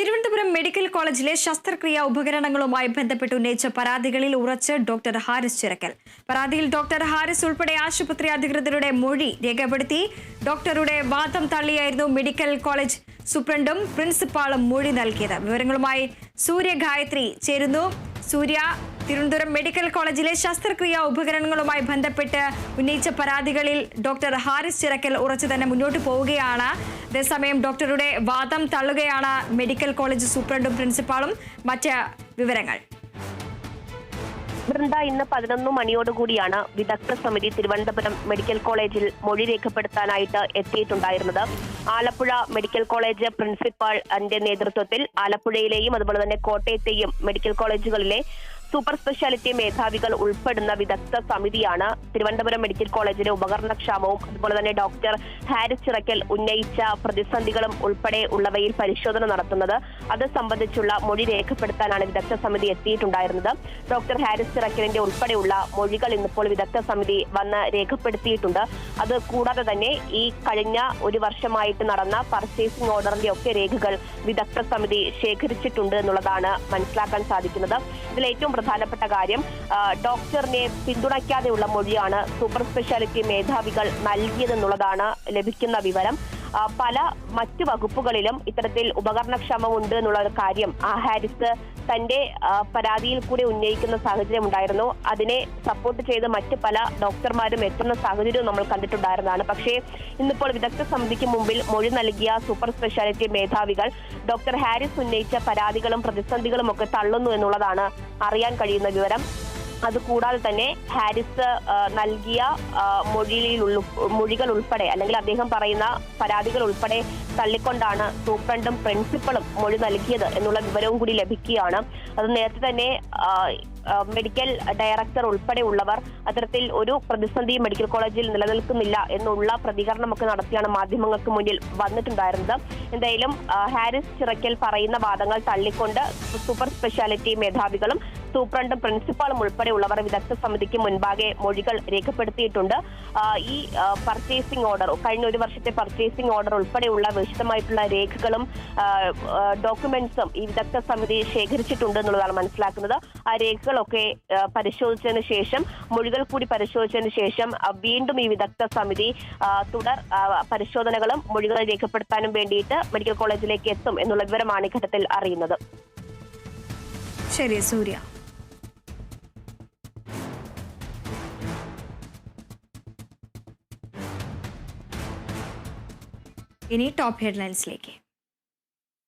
Thiruvananthapuram medical കോളേജിലെ ശസ്ത്രക്രിയാ ഉപകരണങ്ങളുമായി ബന്ധപ്പെട്ട് ഉന്നയിച്ച പരാതികളിൽ ഉറച്ച് ഡോക്ടർ ഹാരിസ് ചിറക്കൽ. പരാതിയിൽ ഡോക്ടർ ഹാരിസ് ഉൾപ്പെടെ ആശുപത്രി അധികൃതരുടെ മൊഴി രേഖപ്പെടുത്തി. ഡോക്ടറുടെ വാദം തള്ളിയായിരുന്നു മെഡിക്കൽ കോളേജ് സൂപ്രണ്ടും പ്രിൻസിപ്പാളും മൊഴി നൽകിയത്. വിവരങ്ങളുമായി സൂര്യ ഗായത്രി ചേരുന്നു. സൂര്യ തിരുവനന്തപുരം മെഡിക്കൽ കോളേജിലെ ശസ്ത്രക്രിയാ ഉപകരണങ്ങളുമായി ബന്ധപ്പെട്ട് ഉന്നയിച്ച പരാതികളിൽ ഡോക്ടർ ഹാരിസ് ചിറക്കൽ ഉറച്ചു തന്നെ മുന്നോട്ട് പോവുകയാണ്. അതേസമയം ഡോക്ടറുടെ വാദം തള്ളുകയാണ് മെഡിക്കൽ കോളേജ് സൂപ്രണ്ടും പ്രിൻസിപ്പാളും. മറ്റ് വിവരങ്ങൾ. വൃന്ദ ഇന്ന് പതിനൊന്ന് മണിയോടുകൂടിയാണ് വിദഗ്ധ സമിതി തിരുവനന്തപുരം മെഡിക്കൽ കോളേജിൽ മൊഴി രേഖപ്പെടുത്താനായിട്ട് എത്തിയിട്ടുണ്ടായിരുന്നത്. ആലപ്പുഴ മെഡിക്കൽ കോളേജ് പ്രിൻസിപ്പാളിന്റെ നേതൃത്വത്തിൽ ആലപ്പുഴയിലെയും അതുപോലെ തന്നെ കോട്ടയത്തെയും മെഡിക്കൽ കോളേജുകളിലെ സൂപ്പർ സ്പെഷ്യാലിറ്റി മേധാവികൾ ഉൾപ്പെടുന്ന വിദഗ്ധ സമിതിയാണ് തിരുവനന്തപുരം മെഡിക്കൽ കോളേജിലെ ഉപകരണക്ഷാമവും അതുപോലെ തന്നെ ഡോക്ടർ ഹാരിസ് ചിറക്കൽ ഉന്നയിച്ച പ്രതിസന്ധികളും ഉൾപ്പെടെ ഉള്ളവയിൽ പരിശോധന നടത്തുന്നത്. അത് സംബന്ധിച്ചുള്ള മൊഴി രേഖപ്പെടുത്താനാണ് വിദഗ്ധ സമിതി എത്തിയിട്ടുണ്ടായിരുന്നത്. ഡോക്ടർ ഹാരിസ് ചിറക്കലിന്റെ ഉൾപ്പെടെയുള്ള മൊഴികൾ ഇന്നിപ്പോൾ വിദഗ്ധ സമിതി വന്ന് രേഖപ്പെടുത്തിയിട്ടുണ്ട്. അത് കൂടാതെ തന്നെ ഈ കഴിഞ്ഞ ഒരു വർഷമായിട്ട് നടന്ന പർച്ചേസിംഗ് ഓർഡറിന്റെ ഒക്കെ രേഖകൾ വിദഗ്ധ സമിതി ശേഖരിച്ചിട്ടുണ്ട് എന്നുള്ളതാണ് മനസ്സിലാക്കാൻ സാധിക്കുന്നത്. ഇതിൽ ഏറ്റവും പ്രധാനപ്പെട്ട കാര്യം ഡോക്ടറിനെ പിന്തുണയ്ക്കാതെയുള്ള മൊഴിയാണ് സൂപ്പർ സ്പെഷ്യാലിറ്റി മേധാവികൾ നൽകിയതെന്നുള്ളതാണ് ലഭിക്കുന്ന വിവരം. പല മറ്റു വകുപ്പുകളിലും ഇത്തരത്തിൽ ഉപകരണക്ഷമമുണ്ട് എന്നുള്ള ഒരു കാര്യം ആ ഹാരിസ് തന്റെ പരാതിയിൽ കൂടി ഉന്നയിക്കുന്ന സാഹചര്യം ഉണ്ടായിരുന്നു. അതിനെ സപ്പോർട്ട് ചെയ്ത് മറ്റ് പല ഡോക്ടർമാരും എത്തുന്ന സാഹചര്യവും നമ്മൾ കണ്ടിട്ടുണ്ടായിരുന്നതാണ്. പക്ഷേ ഇന്നിപ്പോൾ വിദഗ്ധ സമിതിക്ക് മുമ്പിൽ മൊഴി നൽകിയ സൂപ്പർ സ്പെഷ്യാലിറ്റി മേധാവികൾ ഡോക്ടർ ഹാരിസ് ഉന്നയിച്ച പരാതികളും പ്രതിസന്ധികളും ഒക്കെ തള്ളുന്നു എന്നുള്ളതാണ് അറിയാൻ കഴിയുന്ന വിവരം. അതുകൂടാതെ തന്നെ ഹാരിസ് നൽകിയ മൊഴിയിൽ മൊഴികൾ ഉൾപ്പെടെ അല്ലെങ്കിൽ അദ്ദേഹം പറയുന്ന പരാതികൾ ഉൾപ്പെടെ തള്ളിക്കൊണ്ടാണ് സൂപ്രണ്ടും പ്രിൻസിപ്പളും മൊഴി നൽകിയത് എന്നുള്ള വിവരവും കൂടി ലഭിക്കുകയാണ്. അത് നേരത്തെ തന്നെ മെഡിക്കൽ ഡയറക്ടർ ഉൾപ്പെടെയുള്ളവർ അത്തരത്തിൽ ഒരു പ്രതിസന്ധിയും മെഡിക്കൽ കോളേജിൽ നിലനിൽക്കുന്നില്ല എന്നുള്ള പ്രതികരണമൊക്കെ നടത്തിയാണ് മാധ്യമങ്ങൾക്ക് മുന്നിൽ വന്നിട്ടുണ്ടായിരുന്നത്. എന്തായാലും ഹാരിസ് ചിറക്കൽ പറയുന്ന വാദങ്ങൾ തള്ളിക്കൊണ്ട് സൂപ്പർ സ്പെഷ്യാലിറ്റി മേധാവികളും സൂപ്രണ്ടും പ്രിൻസിപ്പാളും ഉൾപ്പെടെയുള്ളവർ വിദഗ്ധ സമിതിക്ക് മുൻപാകെ മൊഴികൾ രേഖപ്പെടുത്തിയിട്ടുണ്ട്. ഈ പർച്ചേസിംഗ് ഓർഡർ കഴിഞ്ഞ ഒരു വർഷത്തെ പർച്ചേസിംഗ് ഓർഡർ ഉൾപ്പെടെയുള്ള വിശദമായിട്ടുള്ള രേഖകളും ഡോക്യുമെന്റ്സും ഈ വിദഗ്ധ സമിതി ശേഖരിച്ചിട്ടുണ്ട് എന്നുള്ളതാണ് മനസ്സിലാക്കുന്നത്. ആ രേഖകളൊക്കെ പരിശോധിച്ചതിന് ശേഷം മൊഴികൾ കൂടി പരിശോധിച്ചതിന് ശേഷം വീണ്ടും ഈ വിദഗ്ധ സമിതി തുടർ പരിശോധനകളും മൊഴികൾ രേഖപ്പെടുത്താനും വേണ്ടിയിട്ട് മെഡിക്കൽ കോളേജിലേക്ക് എത്തും എന്നുള്ള വിവരമാണ് ഈ ഘട്ടത്തിൽ അറിയുന്നത്. ശരി സൂര്യ. ഇനി ടോപ്പ് ഹെഡ്ലൈൻസിലേക്ക്